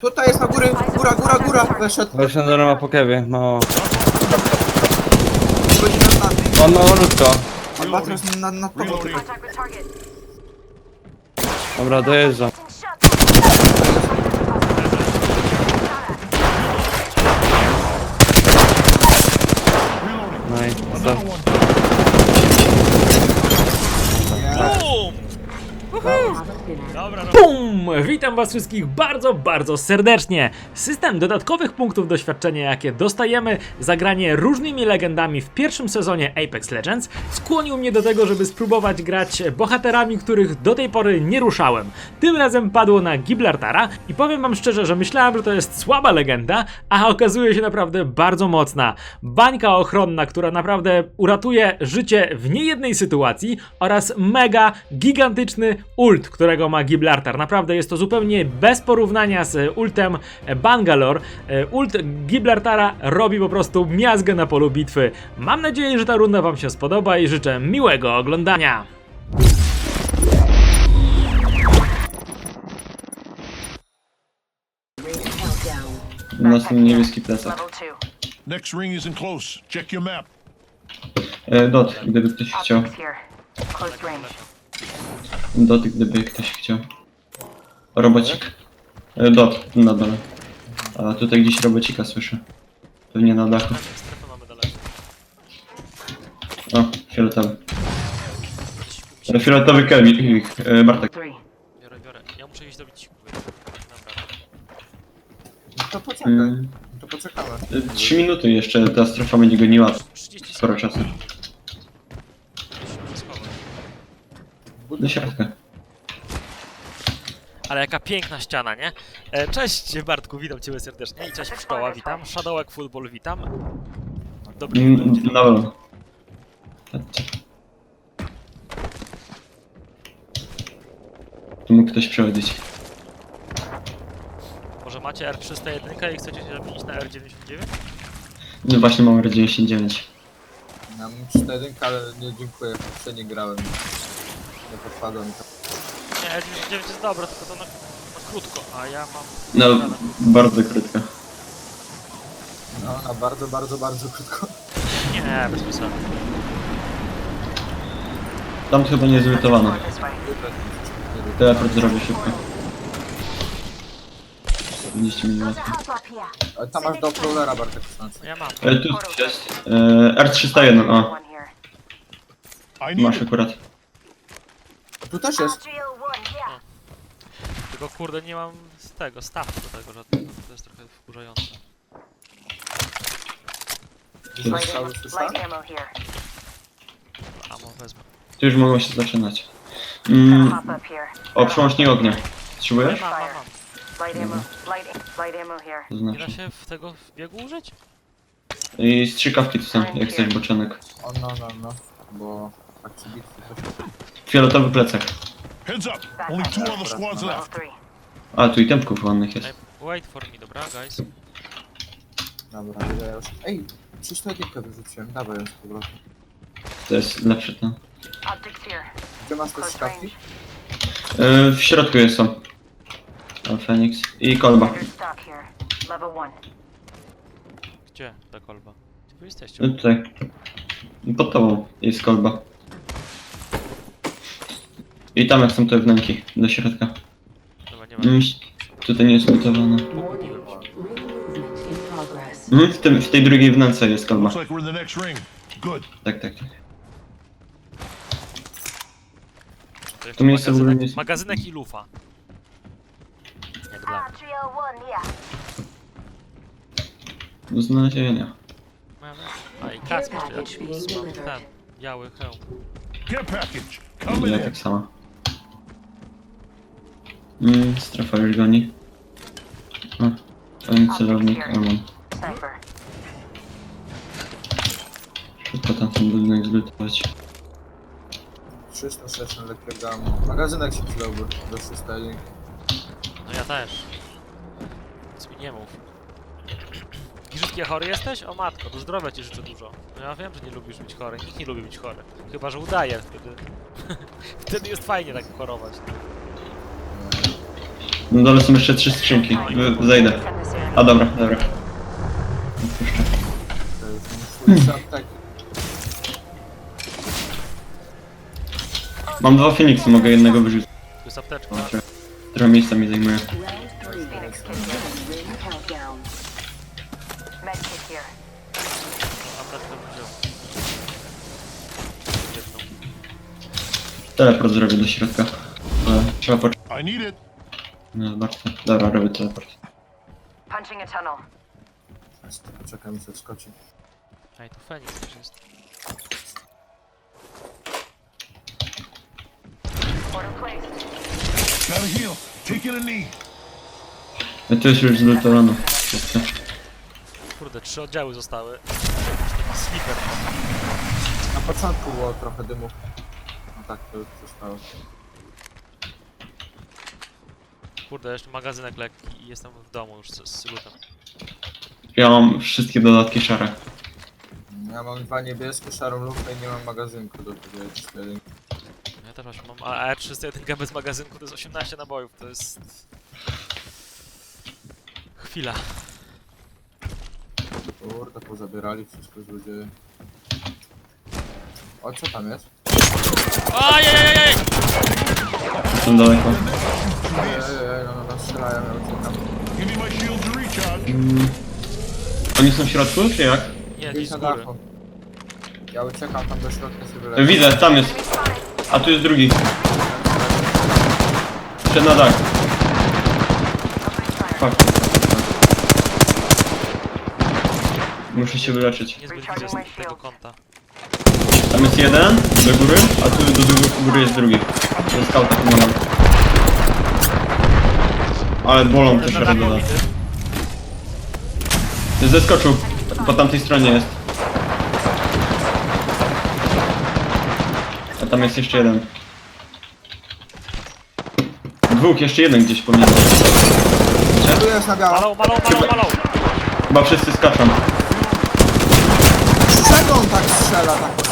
Tutaj jest na góry, góra, góra, góra, weszedł. Do ma po kewie, no. Chodzi nad nami. On ma malutko. Na, na tobą tutaj. Contact with target. Dobra, dojeżdżam. No i! Dobra. Bum! Witam was wszystkich bardzo, bardzo serdecznie. System dodatkowych punktów doświadczenia, jakie dostajemy za granie różnymi legendami w pierwszym sezonie Apex Legends, skłonił mnie do tego, żeby spróbować grać bohaterami, których do tej pory nie ruszałem. Tym razem padło na Gibraltara i powiem wam szczerze, że myślałem, że to jest słaba legenda, a okazuje się naprawdę bardzo mocna. Bańka ochronna, która naprawdę uratuje życie w niejednej sytuacji oraz mega gigantyczny ult, którego ma Gibraltar. Naprawdę jest to zupełnie bez porównania z ultem Bangalore. E, Ult Gibraltara robi po prostu miazgę na polu bitwy. Mam nadzieję, że ta runda wam się spodoba i życzę miłego oglądania. Następny niebieski plecak. Next ring isn't close. Check your map. E, dot, gdyby ktoś chciał. Close range. Dot, gdyby ktoś chciał. Robocik. E, dot, na dole. A tutaj gdzieś robocika słyszę. Pewnie na dachu. Strefę mamy daleko. O, fioletowy. E, Fioletowy Kelvin, e, Bartek. Biorę, biorę. Ja muszę iść dobić siku. Dobra. To poczekaj, to poczekamy. e, Trzy minuty jeszcze ta strefa będzie goniła. 30 Sporo czasu. Do środka. Ale jaka piękna ściana, nie? E, cześć Bartku, witam Ciebie serdecznie i cześć Pszczoła, witam. Shadowek Football, witam. Dobry Mm, wieczór. Na pewno. Chodźcie. Tu mógł ktoś przechodzić. Może macie R301 i chcecie się zamienić na R99? No właśnie mam R99. Ja mam 4 ale nie dziękuję, jeszcze nie grałem. Nie podpadłem. Nie, R99 jest dobre, tylko to na, na krótko, a ja mam... No, bardzo krótko. No, na bardzo, bardzo, bardzo krótko. Nie, bez przesady. Tam to chyba nie way. Teleport zrobię szybko. 40 minut. Ale tam masz do crawlera, Bartek, znaczy. Ja mam. E, tu jest. E, R301, o. One here. I need Masz akurat. Tu też jest. RGL1 here. Tylko kurde nie mam z tego, stawki do tego żadnego, to jest trochę wkurzające. Light ammo here. Amo wezmę. Tu już mogło się zaczynać. Mm, o, przełącznik ognia. Potrzebujesz? Mam, mam, mam. To Nie da znaczy. się w tego w biegu użyć? I strzykawki tu są, jak chcesz boczenek. O, no, no, no. Bo akcji bitwy to Fioletowy plecak. Heads up. Only two other squads left. three. A, tu i tempków ładnych jest. wait for me, dobra, guys? Dobra, ja już... Ej, 301 wyrzuciłem, dawaj ją z powrotem. To jest lepsze to. Optics here. Gdzie masz te szkawki? E, w środku jest są. O, Fenix. I kolba. Standard stock here. Level one. Gdzie ta kolba? Gdzie wy jesteście? No tutaj. Pod tobą jest kolba. I tam jak są te wnęki, do środka. Nie ma. Mm, tutaj nie jest. Pogubiłem się. Mm, w, tym, w tej drugiej wnęce jest kolba. Looks like we're in the next ring. Good. Tak, tak, tak. To jeszcze miejsce w ogóle magazynek, nie jest- magazynek i lufa. Jak dla mnie. RGL1 here. Do znalezienia. A i kask jeszcze jakiś. Mam ten, biały hełm. Care package. Ja tak samo. Mm, strefa już goni. O, fajny celownik, o mam. Sniper. Szybko tam ten budynek zlutować. 306 lekkiego ammo. Magazynek się przydałby do 301. No ja też. Nic mi nie mów. Girzutkie chory jesteś? O matko, do zdrowia ci życzę dużo. No ja wiem, że nie lubisz być chory, nikt nie lubi być chory. Chyba, że udaje, wtedy... wtedy jest fajnie tak chorować. Na dole są jeszcze trzy skrzynki. Wy- Zejdę. A dobra, dobra. Odpuszczę. Apteki. Mam dwa Feniksy, mogę jednego wyrzucić. Tu jest apteczka. Trochę, trochę miejsca mi zajmuje. Phoenix here. Apteczkę. Jedną. Teleport zrobię do środka. Ale trzeba poczekać. I need it. No, zobaczcie. Dobra, robię teleport. Punching a tunnel. Czekaj, mi się wskoczy. Ej, tu Feniks też jest. Portal placed. Gotta heal. Taking a knee. To jest już zlutowane. Wszystko. Kurde, trzy oddziały zostały. Sniper. Na początku było trochę dymu. No tak, to już zostało. Kurde, jeszcze magazynek lekki i jestem w domu już z, z lutem. Ja mam wszystkie dodatki szare. Ja mam dwa niebieskie, szarą lufę i nie mam magazynku do tego jeden. Ja też właśnie mam, a R301 bez magazynku to jest 18 nabojów, to jest... Chwila. Kurde, pozabierali wszystko z ludzie. O, co tam jest? Ajajajaj! Jestem daleko. Recharge. Oni są w środku, czy jak? Nie, Gdzieś z na góry. dachu. Ja uciekam tam do środka sobie E, lecę. Widzę, tam jest. A tu jest drugi. Przed na dach. Fuck. Muszę się wyleczyć. Niezbyt widzę z tego kąta. Tam jest jeden do góry, a tu do góry, góry jest drugi. To jest skauta pomagam. Ale bolą też Na robię dachu doda. widzę. Zeskoczył. Po tamtej stronie jest. A tam jest jeszcze jeden. Dwóch, jeszcze jeden gdzieś być. Tu jest na biało. Malą, malą, malą, malą! Chyba wszyscy skaczą. Z czego on tak strzela, tak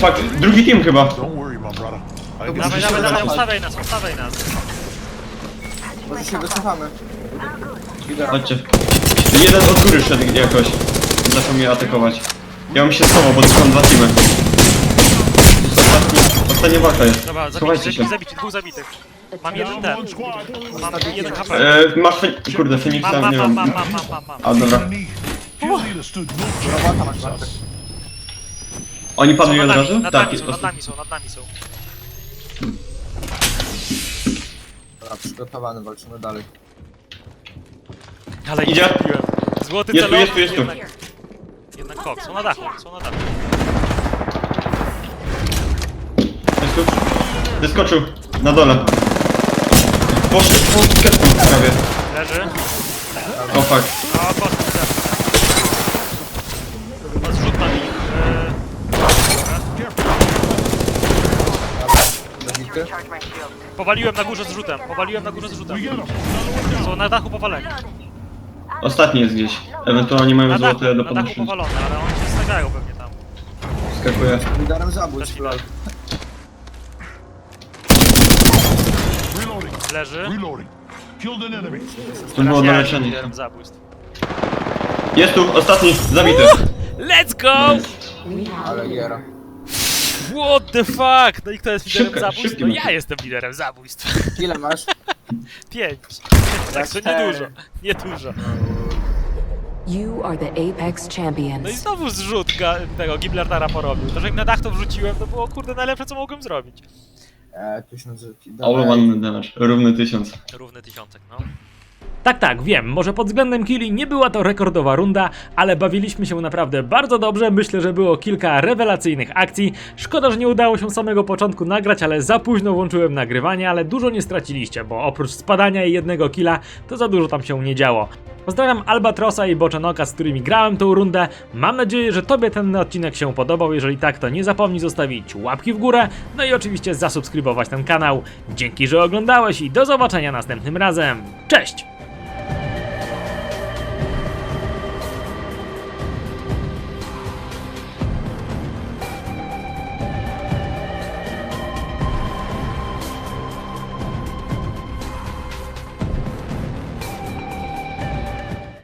fuck, drugi team chyba. Don't worry, my brother. I Dobra. got Dawaj, dawaj, dawaj, ustawiaj nas, ustawiaj nas. Może się wycofamy. Chodźcie. Jeden od góry szedł jakoś. Zaczął mnie atakować. Ja bym się schował, bo tu są dwa teamy. Ostatni, ostatnia walka jest. Dobra, Schowajcie się. zabici, dwóch zabitych. Mam jeden ten, mam jeden HP. E, masz fe... Kurde, Feniksa Mam, mam, nie mam, mam. mam, mam, mam, mam, mam. A dobra. Kill leader stood no chance Oni Są padli nad od nami, razu? nad Tak, nami są, nad jest nami są, nad nami są. Dobra, przygotowany, walczymy dalej. Ale Idzie. Złoty Jest tu, celownik, jest tu, jest tu. jednak- Jednak kok, są na dachu, są na dachu. Jest tu. Wyskoczył. Na dole. Poszedł po ketką prawie. Leży. O fuck. O, kostek też. No, zrzut na nich. Zabity? Recharge my shield. E, powaliłem na górze z rzutem, powaliłem na górze z rzutem. Są na dachu powaleni. Ostatni jest gdzieś. Ewentualnie mają Na dachu, złote do na dachu podnoszenia. powalone, ale oni się stagają pewnie tam. Skakuje. Liderem zabójstw, lol. Reloading. Leży. Reloading. Killed an enemy. Tu było Teraz ja na jestem leczenie. liderem zabójstw. Jest tu, ostatni, zabity. Let's go! Ale giera. What the fuck? No i kto jest liderem Szybko, zabójstw? szybki No mecz. ja jestem liderem zabójstw. Ile masz? Pięć. Tak, to cztery. niedużo. Niedużo. You are the Apex No i champions. znowu zrzut ga- tego Gibraltara porobił. To, że im na dach to wrzuciłem, to było kurde najlepsze co mogłem zrobić. Eee. All one damage. Równy tysiąc. Równy tysiącek, no. Tak, tak, wiem, może pod względem killi nie była to rekordowa runda, ale bawiliśmy się naprawdę bardzo dobrze. Myślę, że było kilka rewelacyjnych akcji. Szkoda, że nie udało się samego początku nagrać, ale za późno włączyłem nagrywanie, ale dużo nie straciliście, bo oprócz spadania i jednego killa, to za dużo tam się nie działo. Pozdrawiam Albatrosa i Boczenoka, z którymi grałem tą rundę. Mam nadzieję, że Tobie ten odcinek się podobał. Jeżeli tak, to nie zapomnij zostawić łapki w górę, no i oczywiście zasubskrybować ten kanał. Dzięki, że oglądałeś i do zobaczenia następnym razem. Cześć!